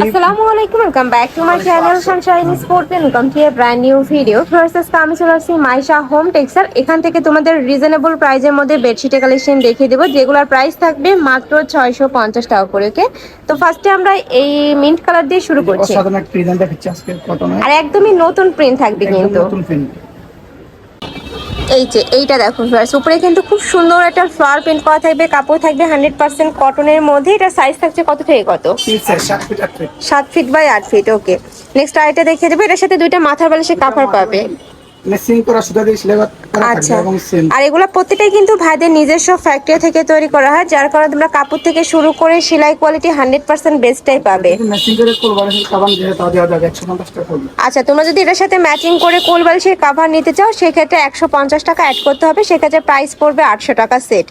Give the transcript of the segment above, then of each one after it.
আসসালামু আলাইকুম welcome back to my channel Sunshine Sport welcome to a brand new video first আমি চলে আসছি মাইশা হোম টেক্সচার এখান থেকে তোমাদের রিজনেবল প্রাইজের মধ্যে বেডশিটের কালেকশন দেখিয়ে দেবো যেগুলোর প্রাইস থাকবে মাত্র ছয়শো পঞ্চাশ টাকা করে ওকে তো ফার্স্টে আমরা এই মিন্ট কালার দিয়ে শুরু করছি। আর একদমই নতুন প্রিন্ট থাকবে কিন্তু। নতুন প্রিন্ট এই যে এইটা দেখো ভিউয়ার্স উপরে কিন্তু খুব সুন্দর একটা ফ্লাওয়ার প্রিন্ট করা থাকবে কাপড় থাকবে হান্ড্রেড পার্সেন্ট কটনের মধ্যে। এটা সাইজ থাকছে কত থেকে কত? সাত ফিট বাই আট ফিট ওকে নেক্সট আইটা দেখিয়ে দেবো এটার সাথে দুইটা মাথার বালিশের কাভার পাবে। মেসিং করা সুতা দিয়ে সিলেবাস করা আচ্ছা। এবং সেম আর এগুলো প্রত্যেকটাই কিন্তু ভাইদের নিজস্ব ফ্যাক্টরি থেকে তৈরি করা হয় যার কারণে তোমরা কাপড় থেকে শুরু করে সেলাই কোয়ালিটি হান্ড্রেড পার্সেন্ট বেস্টটাই পাবে। করে দিয়ে দেওয়া যাবে টাকা আচ্ছা তোমরা যদি এটার সাথে ম্যাচিং করে কোল বালিশের কাভার নিতে চাও সেক্ষেত্রে একশো পঞ্চাশ টাকা অ্যাড করতে হবে সেক্ষেত্রে প্রাইস পড়বে আটশো টাকা সেট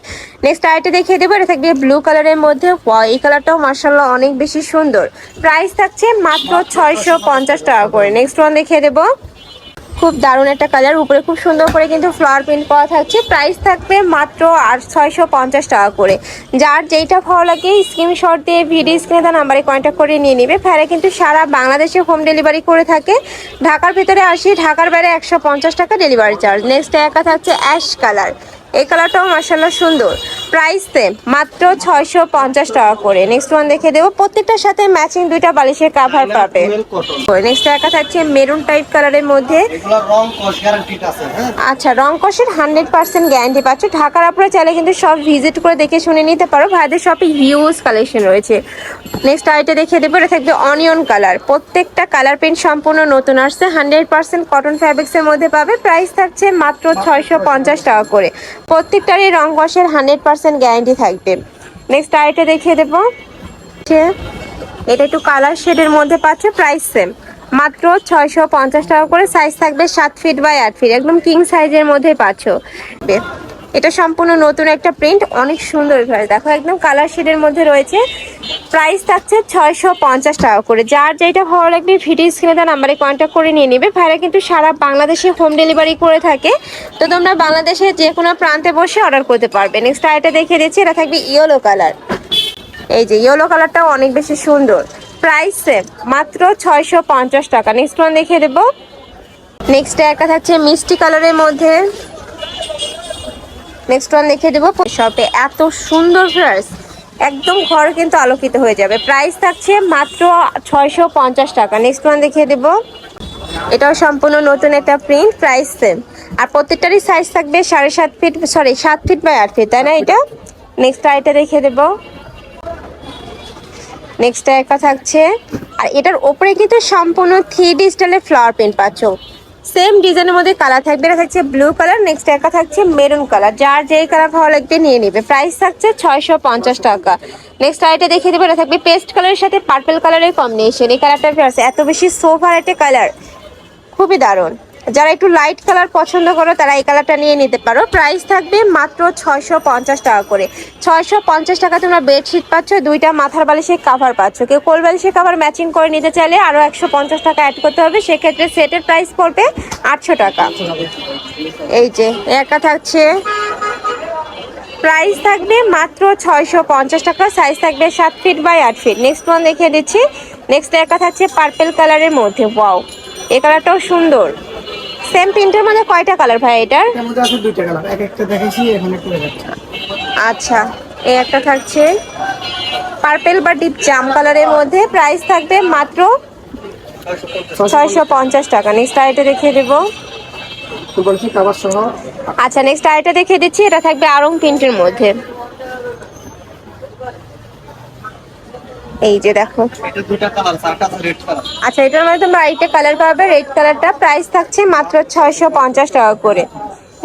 নেক্সট আইটা দেখিয়ে দেবো এটা থাকবে ব্লু কালারের মধ্যে। এই কালারটাও মার্শাল্লাহ অনেক বেশি সুন্দর। প্রাইস থাকছে মাত্র ছয়শো পঞ্চাশ টাকা করে। নেক্সট ওয়ান দেখিয়ে দেবো। খুব দারুণ একটা কালার। উপরে খুব সুন্দর করে কিন্তু ফ্লাওয়ার প্রিন্ট করা থাকছে। প্রাইস থাকবে মাত্র আট ছয়শো পঞ্চাশ টাকা করে। যার যেইটা ভালো লাগে স্ক্রিনশট দিয়ে ভিডিও স্ক্রিনে তার নাম্বারে কন্ট্যাক্ট করে নিয়ে নেবে। ফেরে কিন্তু সারা বাংলাদেশে হোম ডেলিভারি করে থাকে। ঢাকার ভিতরে আসি, ঢাকার বাইরে একশো পঞ্চাশ টাকা ডেলিভারি চার্জ নেক্সট একা থাকছে অ্যাশ কালার এই কালারটাও মার্শাল্লাহ সুন্দর। প্রাইস সেম মাত্র ছয়শো পঞ্চাশ টাকা করে। নেক্সট ওয়ান দেখে দেবো। প্রত্যেকটার সাথে ম্যাচিং দুইটা বালিশের কাভার পাবে। নেক্সট একা থাকছে মেরুন টাইপ কালারের মধ্যে। হ্যাঁ? আচ্ছা রং কষের হান্ড্রেড পার্সেন্ট গ্যারান্টি পাচ্ছ। ঢাকার আপনারা চাইলে কিন্তু সব ভিজিট করে দেখে শুনে নিতে পারো। ভাইদের শপে হিউজ কালেকশন রয়েছে। নেক্সট আইটা দেখে দেবো। এটা থাকবে অনিয়ন কালার প্রত্যেকটা কালার প্রিন্ট সম্পূর্ণ নতুন আসছে। হান্ড্রেড পার্সেন্ট কটন ফ্যাব্রিক্সের মধ্যে পাবে। প্রাইস থাকছে মাত্র ছয়শো পঞ্চাশ। টাকা করে। প্রত্যেকটারই রং কষের হান্ড্রেড পার্সেন্ট গ্যারান্টি থাকবে। নেক্সট আইটা দেখিয়ে দেবো। এটা একটু কালার শেডের মধ্যে পাচ্ছ প্রাইস সেম মাত্র ছয়শো পঞ্চাশ টাকা করে সাইজ থাকবে সাত ফিট বাই আট ফিট একদম কিং সাইজের মধ্যে পাচ্ছ। এটা সম্পূর্ণ নতুন একটা প্রিন্ট অনেক সুন্দর ভাই দেখো, একদম কালার শেডের মধ্যে রয়েছে। প্রাইস থাকছে ছয়শো পঞ্চাশ টাকা করে। যার যেটা ভালো লাগবে, ভিডিও স্ক্রিনে তার নাম্বারে কন্ট্যাক্ট করে নিয়ে নেবে। ভাইরা কিন্তু সারা বাংলাদেশে হোম ডেলিভারি করে থাকে। তো তোমরা বাংলাদেশের যে কোনো প্রান্তে বসে অর্ডার করতে পারবে। নেক্সট আইটা দেখিয়ে দিচ্ছি, এটা থাকবে ইয়েলো কালার এই যে ইয়েলো কালারটাও অনেক বেশি সুন্দর। প্রাইস সেম মাত্র ছয়শো পঞ্চাশ টাকা। নেক্সট ওয়ান দেখিয়ে দেবো। নেক্সট একটা থাকছে মিষ্টি কালারের মধ্যে। নেক্সট ওয়ান দেখিয়ে দেবো শপে এত সুন্দর ফ্লার্স একদম ঘর কিন্তু আলোকিত হয়ে যাবে। প্রাইস থাকছে মাত্র ছয়শো পঞ্চাশ টাকা। নেক্সট ওয়ান দেখিয়ে দেবো। এটাও সম্পূর্ণ নতুন একটা প্রিন্ট প্রাইস সেম আর প্রত্যেকটারই সাইজ থাকবে সাড়ে সাত ফিট সরি সাত ফিট বাই আট ফিট তাই না এটা? নেক্সট আইটা দেখিয়ে দেবো। নেক্সট একটা থাকছে। আর এটার ওপরে কিন্তু সম্পূর্ণ থ্রি ডি স্টাইলের ফ্লাওয়ার প্রিন্ট পাচ্ছ। সেম ডিজাইনের মধ্যে কালার থাকবে। এটা থাকছে ব্লু কালার নেক্সট একটা থাকছে মেরুন কালার যার যেই কালার ভালো লাগবে নিয়ে নেবে। প্রাইস থাকছে ছয়শো পঞ্চাশ টাকা। নেক্সট আইটা দেখিয়ে দেবো, এটা থাকবে পেস্ট কালারের সাথে পার্পেল কালারের কম্বিনেশন এই কালারটা আছে, এত বেশি সোফার একটা কালার খুবই দারুণ। যারা একটু লাইট কালার পছন্দ করো, তারা এই কালারটা নিয়ে নিতে পারো। প্রাইস থাকবে মাত্র ছয়শো পঞ্চাশ টাকা করে। ছয়শো পঞ্চাশ টাকা তোমরা বেডশিট পাচ্ছ, দুইটা মাথার বালিশের কাভার পাচ্ছ। কেউ কোল বালিশের কাভার ম্যাচিং করে নিতে চাইলে আরও একশো পঞ্চাশ টাকা অ্যাড করতে হবে। সেক্ষেত্রে সেটের প্রাইস পড়বে আটশো টাকা। এই যে একা থাকছে। প্রাইস থাকবে মাত্র ছয়শো পঞ্চাশ টাকা সাইজ থাকবে সাত ফিট বাই আট ফিট নেক্সট ওয়ান দেখিয়ে দিচ্ছি। নেক্সট একা থাকছে পার্পেল কালারের মধ্যে। ওয়াও এ কালারটাও সুন্দর। সেম প্রিন্টের মধ্যে কয়টা কালার ভাই এটার? আছে দুইটা কালার। এক একটা দেখেছি এখানে করে যাচ্ছে আচ্ছা এই একটা থাকছে পার্পেল বা ডিপ জাম কালারের মধ্যে। প্রাইস থাকবে মাত্র ছয়শো পঞ্চাশ টাকা। নেক্সট আইটা দেখিয়ে দেবো। আচ্ছা নেক্সট আইটা দেখিয়ে দিচ্ছি। এটা থাকবে আরং প্রিন্টের মধ্যে। এই যে দেখো। আচ্ছা এটার মধ্যে তোমরা আরেকটা কালার পাবে রেড কালারটা প্রাইস থাকছে মাত্র ছয়শো পঞ্চাশ টাকা করে।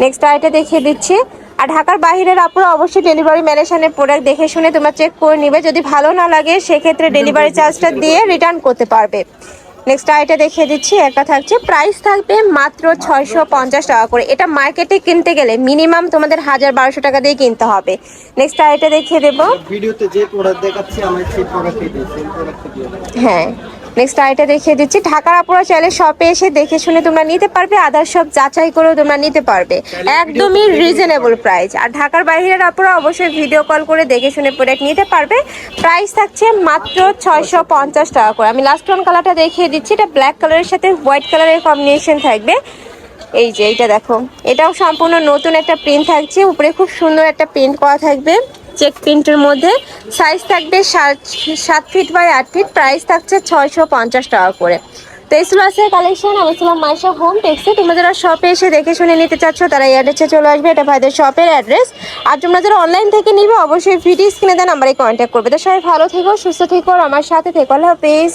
নেক্সট আরেকটা দেখিয়ে দিচ্ছি। আর ঢাকার বাইরের আপনারা অবশ্যই ডেলিভারি ম্যানেশনের প্রোডাক্ট দেখে শুনে তোমরা চেক করে নিবে। যদি ভালো না লাগে সেক্ষেত্রে ডেলিভারি চার্জটা দিয়ে রিটার্ন করতে পারবে। নেক্সট আইটা দেখিয়ে দিচ্ছি। একটা থাকছে প্রাইস থাকবে মাত্র ছয়শো পঞ্চাশ টাকা করে। এটা মার্কেটে কিনতে গেলে মিনিমাম তোমাদের হাজার বারোশো টাকা দিয়ে কিনতে হবে। নেক্সট আইটা দেখিয়ে দেবো। ভিডিওতে যে প্রোডাক্ট দেখাচ্ছি আমি সেই প্রোডাক্টই হ্যাঁ। নেক্সট আইটা দেখিয়ে দিচ্ছি। ঢাকার আপুরা চাইলে শপে এসে দেখে শুনে তোমরা নিতে পারবে আদার সব যাচাই করেও তোমরা নিতে পারবে। একদমই রিজনেবল প্রাইস আর ঢাকার বাইরের আপুরা অবশ্যই ভিডিও কল করে দেখে শুনে প্রোডাক্ট নিতে পারবে। প্রাইস থাকছে মাত্র ছয়শো পঞ্চাশ টাকা করে। আমি লাস্ট ওয়ান কালারটা দেখিয়ে দিচ্ছি। এটা ব্ল্যাক কালারের সাথে হোয়াইট কালারের কম্বিনেশন থাকবে। এই যে এইটা দেখো। এটাও সম্পূর্ণ নতুন একটা প্রিন্ট থাকছে। উপরে খুব সুন্দর একটা প্রিন্ট করা থাকবে। চেক প্রিন্টের মধ্যে সাইজ থাকবে সাত সাত ফিট বাই আট ফিট, প্রাইস থাকছে ছয়শো পঞ্চাশ টাকা করে। তো আজকের কালেকশন আমি ছিলাম মাইশা হোম টেক্সি। তোমরা যারা শপে এসে দেখে শুনে নিতে চাচ্ছ, তারা এই অ্যাড্রেসে চলে আসবে। এটা ভাইদের শপের অ্যাড্রেস আর তোমরা যারা অনলাইন থেকে নিবে, অবশ্যই ভিডিও স্ক্রিনে দেন নাম্বারে কন্ট্যাক্ট করবে। তো সবাই ভালো থেকো, সুস্থ থেকো, আর আমার সাথে থেকো। আল্লাহ হাফেজ।